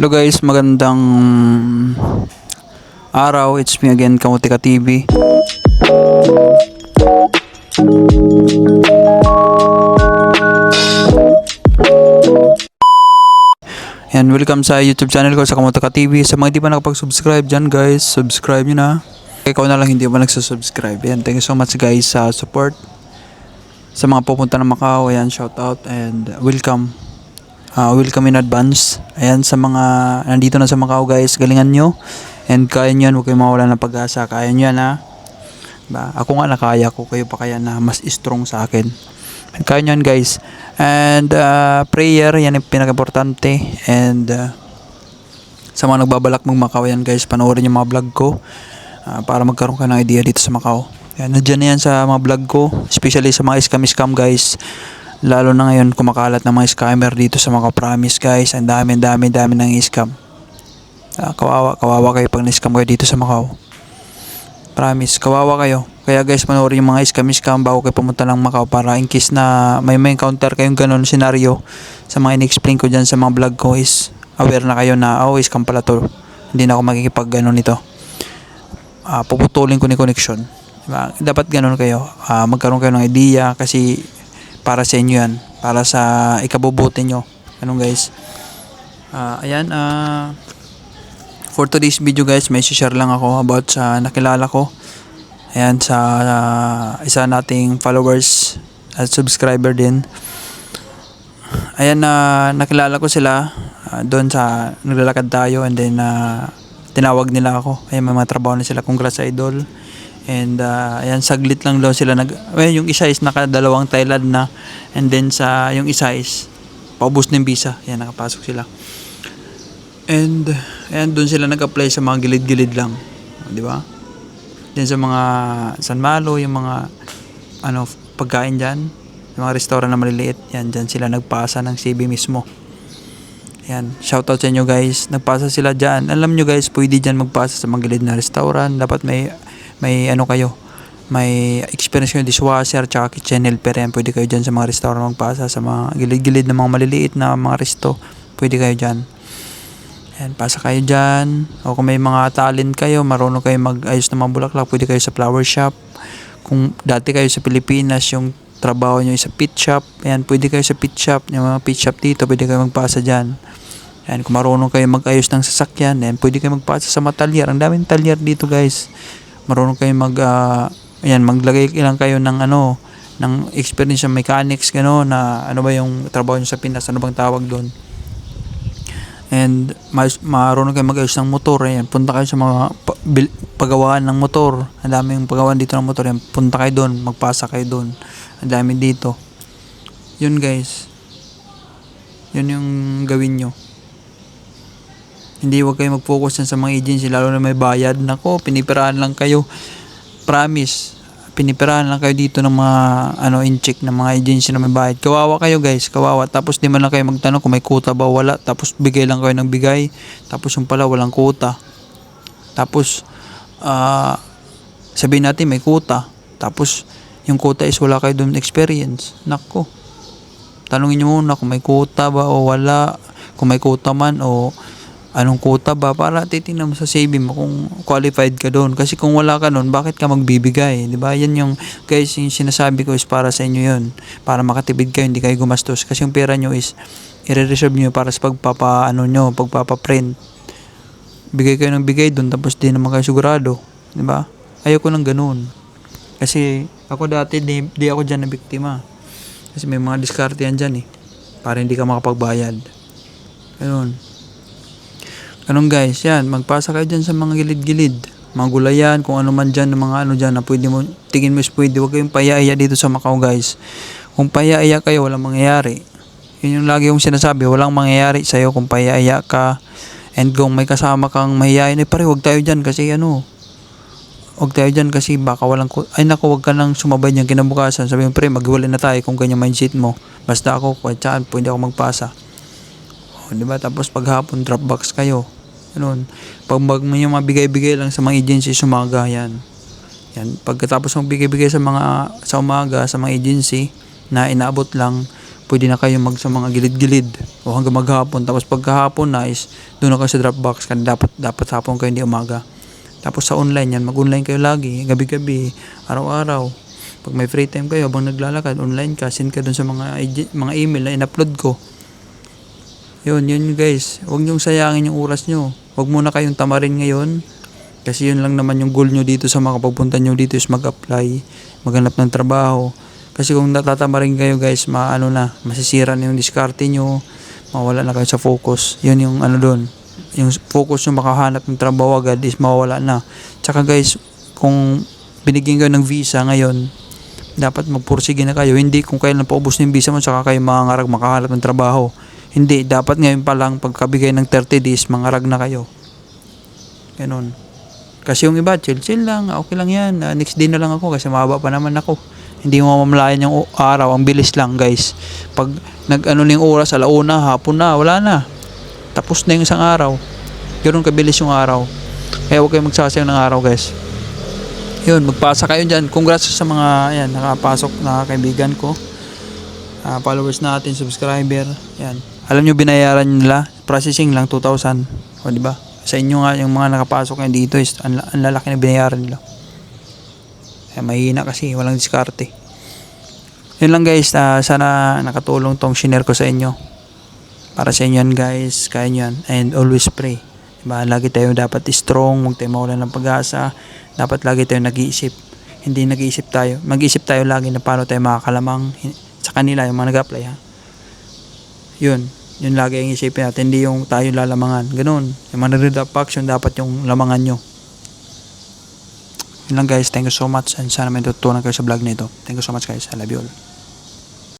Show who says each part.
Speaker 1: Hello guys, magandang araw. It's me again, Kamutika TV. And welcome sa YouTube channel ko sa Kamutika TV. Sa mga di pa nakapag-subscribe dyan guys, subscribe nyo na. Ikaw na lang hindi pa nagsusubscribe. Yan, thank you so much guys sa support. Sa mga pupunta ng Macau, ayan, shout out and welcome. Uh, welcome in advance. Ayan, sa mga nandito na sa Macau guys, galingan nyo. And kaya nyo yan, huwag kayong mawala ng pag-asa. Kaya nyo yan ha. Ba, ako nga nakaya ko, kayo pa kaya na mas strong sa akin. Kaya nyo yan guys. And uh, prayer, yan yung pinaka-importante. And uh, sa mga nagbabalak mong Macau yan guys, panoorin yung mga vlog ko. uh, para magkaroon ka ng idea dito sa Macau. Yan, nandiyan na yan sa mga vlog ko. Especially sa mga scam-scam guys. Lalo na ngayon kumakalat ng mga scammer dito sa Macau Promise guys. Ang dami, dami, dami ng scam. Ah, kawawa, kawawa kayo pag na-scam kayo dito sa Macau. Promise, kawawa kayo. Kaya guys, panoorin yung mga scam-scam bago kayo pumunta ng Macau para in case na may may encounter kayong ganun scenario sa mga in-explain ko dyan sa mga vlog ko is aware na kayo na oh, scam pala to. Hindi na ako makikipag ganun nito. Ah, puputulin ko ni connection. Diba? Dapat ganun kayo. Ah, magkaroon kayo ng idea kasi para sa inyo yan. Para sa ikabubuti nyo. Ganun guys. Ah, ayan, ah for today's video guys, may share lang ako about sa nakilala ko. Ayan, sa ah, isa nating followers at subscriber din. Ayan na nakilala ko sila ah, doon sa naglalakad tayo and then ah, tinawag nila ako. Ayan, may mga trabaho na sila. Congrats idol. And ah, ayan, saglit lang daw sila nag... Well, yung isa is nakadalawang Thailand na. And then sa yung isa is paubos ng visa. Ayan, nakapasok sila. And ayan, doon sila nag-apply sa mga gilid-gilid lang. Di ba? Diyan sa mga San Malo, yung mga ano, pagkain dyan. Yung mga restaurant na maliliit. Yan, dyan sila nagpasa ng CB mismo. Yan, shoutout sa inyo guys. Nagpasa sila dyan. Alam nyo guys, pwede dyan magpasa sa mga gilid na restaurant. Dapat may, may ano kayo, may experience kayo dishwasher tsaka kitchen helper yan. Pwede kayo dyan sa mga restaurant magpasa sa mga gilid-gilid na mga maliliit na mga resto. Pwede kayo dyan. Yan, pasa kayo dyan. O kung may mga talent kayo, marunong kayo mag-ayos ng mga bulaklak, pwede kayo sa flower shop. Kung dati kayo sa Pilipinas, yung trabaho nyo sa pit shop, yan, pwede kayo sa pit shop. Yung mga pit shop dito, pwede kayo magpasa dyan. Yan, kung marunong kayo mag-ayos ng sasakyan, yan, pwede kayo magpasa sa mga talyer. Ang daming talyer dito, guys. Marunong kayo mag, ah, yan, maglagay lang kayo ng ano, ng experience sa mechanics, gano, na ano ba yung trabaho nyo sa Pinas, ano bang tawag doon and mas marunong kayo mag-ayos ng motor ayan punta kayo sa mga pagawaan ng motor. Ang daming pagawaan dito ng motor ayan punta kayo doon magpasa kayo doon ang dami dito. Yun guys. Yun yung gawin nyo hindi wag kayo mag-focus sa mga agency lalo na may bayad nako pinipirahan lang kayo promise pinipirahan lang kayo dito ng mga ano in-check ng mga agency na may bayad. Kawawa kayo guys, kawawa. Tapos di man lang kayo magtanong kung may kuta ba wala. Tapos bigay lang kayo ng bigay. Tapos yung pala walang kuta. Tapos ah sabihin natin may kuta. Tapos yung kuta is wala kayo doon experience. Nako. Tanungin niyo muna kung may kuta ba o wala. Kung may kuta man o anong kuta ba? Para titingnan mo sa saving mo kung qualified ka doon. Kasi kung wala ka doon bakit ka magbibigay? Di ba? Yan yung guys yung sinasabi ko is para sa inyo yun. Para makatipid kayo hindi kayo gumastos. Kasi yung pera nyo is i-reserve nyo para sa pagpapa ano nyo pagpapa-print. Bigay kayo ng bigay doon tapos di naman kayo sigurado. Di ba? Ayoko ng ganun. Kasi ako dati di, di ako dyan na biktima. Kasi may mga diskarte yan dyan eh. Para hindi ka makapagbayad. Ganun Ganun guys, yan, magpasa kayo dyan sa mga gilid-gilid. Mga gulayan, kung ano man dyan, mga ano dyan na pwede mo, tingin mo is pwede. Huwag kayong payaya dito sa Macau guys. Kung payaya kayo, walang mangyayari. Yun yung lagi kong sinasabi, walang mangyayari sa'yo kung payaya ka. And kung may kasama kang mahihayin, eh pare, huwag tayo dyan kasi ano, huwag tayo dyan kasi baka walang, ay naku, huwag ka nang sumabay niyan kinabukasan. Sabi mo, pre, maghiwalay na tayo kung ganyan mindset mo. Basta ako, kwatsaan, pwede ako magpasa. O, di ba? Tapos paghapon, dropbox kayo. Ganun. Pag mag may mabigay-bigay lang sa mga agency sa umaga, yan. Yan. Pagkatapos magbigay-bigay sa mga sa umaga, sa mga agency, na inaabot lang, pwede na kayo mag sa mga gilid-gilid o hanggang maghapon. Tapos pagkahapon na is doon na kayo sa Dropbox kasi dapat dapat hapon kayo hindi umaga. Tapos sa online yan, mag-online kayo lagi, gabi-gabi, araw-araw. Pag may free time kayo, habang naglalakad, online ka, send ka dun sa mga, mga email na in-upload ko. Yun, yun guys. Huwag niyong sayangin yung oras nyo. Huwag muna kayong tamarin ngayon. Kasi yun lang naman yung goal nyo dito sa mga pagpunta nyo dito is mag-apply, maghanap ng trabaho. Kasi kung natatamarin kayo guys, maano na, masisira na yung diskarte nyo, mawala na kayo sa focus. Yun yung ano doon. Yung focus nyo makahanap ng trabaho agad is mawala na. Tsaka guys, kung binigyan kayo ng visa ngayon, dapat magpursige na kayo. Hindi kung kailan paubos na yung visa mo, tsaka kayo mangarag makahanap ng trabaho. Hindi, dapat ngayon pa lang pagkabigay ng 30 days, mangarag na kayo. Ganun. Kasi yung iba, chill-chill lang, okay lang yan. Ah, next day na lang ako kasi mahaba pa naman ako. Hindi mo mamamalayan yung araw, ang bilis lang guys. Pag nag-ano na yung oras, alauna, hapon na, wala na. Tapos na yung isang araw. Ganun kabilis yung araw. Kaya huwag kayong magsasayang ng araw guys. Yun, magpasa kayo dyan. Congrats sa mga yan, nakapasok na kaibigan ko. Ah, followers natin, subscriber. Yan. Alam nyo, binayaran nila. Processing lang, 2,000. O, di ba? Sa inyo nga, yung mga nakapasok ngayon dito is ang, ang lalaki na binayaran nila. Kaya mahina kasi, walang diskarte. Yun lang guys, ah, sana nakatulong tong share ko sa inyo. Para sa inyo guys, kaya nyo yan. And always pray. Diba? Lagi tayo dapat strong, huwag tayo mawalan ng pag-asa. Dapat lagi tayo nag-iisip. Hindi nag-iisip tayo. Mag-iisip tayo lagi na paano tayo makakalamang sa kanila, yung mga nag-apply ha. Yun. Yun lagi ang isipin natin. Hindi yung tayo lalamangan. Ganun. Yung mga nag-read action, dapat yung lamangan nyo. Yun lang guys. Thank you so much. And sana may tutunan kayo sa vlog na ito. Thank you so much guys. I love you all.